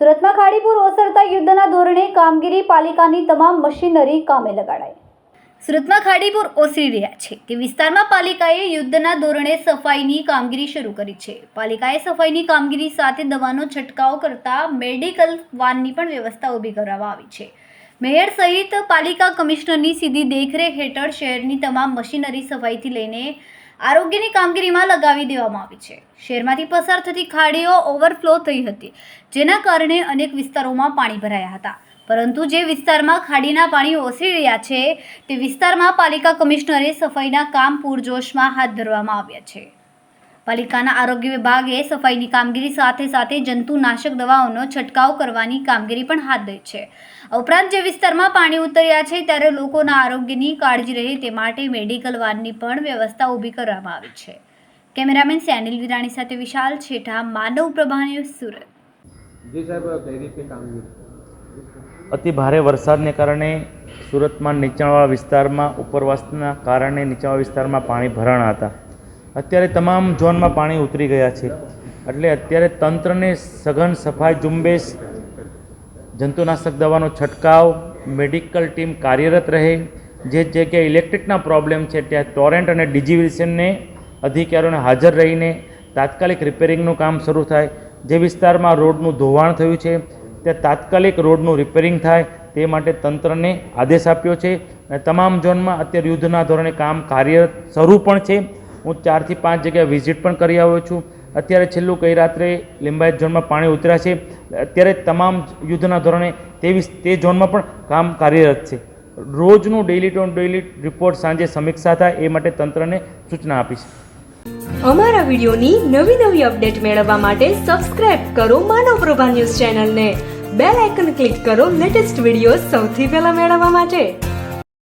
સુરતમાં ખાડીપુર ઓસરતા યુદ્ધના ધોરણે કામગીરી પાલિકાની તમામ મશીનરી કામે લગાડાઈ. સુરતમાં ખાડીપુર ઓસરી રહ્યા છે તે વિસ્તારમાં પાલિકાએ યુદ્ધના ધોરણે સફાઈની કામગીરી શરૂ કરી છે. પાલિકાએ સફાઈની કામગીરી સાથે દવાનો છંટકાવ કરતા મેડિકલ વાનની પણ વ્યવસ્થા ઊભી કરવામાં આવી છે. મેયર સહિત પાલિકા કમિશનરની સીધી દેખરેખ હેઠળ શહેરની તમામ મશીનરી સફાઈથી લઈને આરોગ્યની કામગીરીમાં લગાવી દેવામાં આવી છે. શહેરમાંથી પસાર થતી ખાડીઓ ઓવરફ્લો થઈ હતી, જેના કારણે અનેક વિસ્તારોમાં પાણી ભરાયા હતા. પરંતુ જે વિસ્તારમાં ખાડીના પાણી ઓસરી રહ્યા છે, તે વિસ્તારમાં પાલિકા કમિશનરે સફાઈના કામ પૂરજોશમાં હાથ ધરવામાં આવ્યા છે. પાલિકાના આરોગ્ય વિભાગે સફાઈની કામગીરી સાથે સાથે જંતુનાશક દવાઓનો છંટકાવ કરવાની કામગીરી પણ હાથ ધરી છે. ઉપરાંત જે વિસ્તારમાં પાણી ઉતર્યા છે ત્યારે લોકોના આરોગ્યની કાળજી રહે તે માટે મેડિકલ વાનની પણ વ્યવસ્થા ઊભી કરવામાં આવી છે. કેમેરામેન સેનિલ વિરાણી સાથે વિશાલ છેઠા માનવ પ્રભા ન્યૂઝ સુરત. જી સાહેબ કઈ રીતે કામગીરી? અતિ ભારે વરસાદને કારણે સુરતમાં નીચાણવાળા વિસ્તારમાં ઉપરવાસના કારણે નીચાણવાળા વિસ્તારમાં પાણી ભરાણા હતા. અત્યારે તમામ ઝોનમાં પાણી ઉતરી ગયા છે. એટલે અત્યારે તંત્રને સઘન સફાઈ ઝુંબેશ, જંતુનાશક દવાનો છંટકાવ, મેડિકલ ટીમ કાર્યરત રહે, જે જગ્યાએ ઇલેક્ટ્રિકના પ્રોબ્લેમ છે ત્યાં ટોરેન્ટ અને ડિજીવિશનને અધિકારીઓને હાજર રહીને તાત્કાલિક રિપેરિંગનું કામ શરૂ થાય. જે વિસ્તારમાં રોડનું ધોવાણ થયું છે, ત્યાં તાત્કાલિક રોડનું રિપેરિંગ થાય, તે માટે તંત્રને આદેશ આપ્યો છે. અને તમામ ઝોનમાં અત્યારે યુદ્ધના ધોરણે કામ કાર્યરત શરૂ પણ છે. હું ચારથી પાંચ જગ્યાએ વિઝિટ પણ કરી આવ્યો છું. અત્યારે છેલ્લું ગઈ રાત્રે લિંબાયત ઝોનમાં પાણી ઉતર્યા છે. અત્યારે તમામ યુદ્ધના ધોરણે તેવી તે ઝોનમાં પણ કામ કાર્યરત છે. રોજનું ડેઇલી ટુ ડેઇલી રિપોર્ટ સાંજે સમીક્ષા થાય એ માટે તંત્રને સૂચના આપીશ અમારા વિડિયોની નવી નવી અપડેટ મેળવવા માટે સબસ્ક્રાઇબ કરો માનવ પ્રભા ન્યૂઝ ચેનલને. બેલ આઇકન ક્લિક કરો લેટેસ્ટ વીડિયો સૌથી પહેલા મેળવવા માટે.